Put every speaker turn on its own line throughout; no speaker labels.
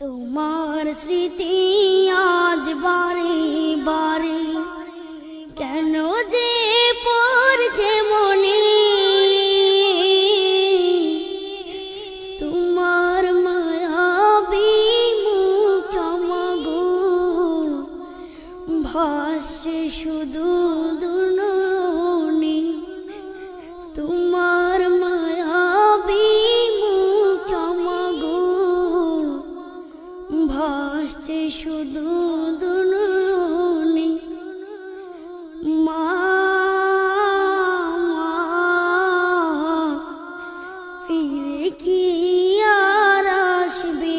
তোমার স্মৃতি আজ বারে বারে কেন যে পড়ছে মনে? তোমার মায়াবী মুখটামাগো ভাসছে শুধু ভাসছে শুধু দুননি মা ফিরে কি আর আসবে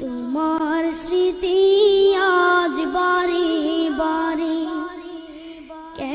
তোমার স্মৃতি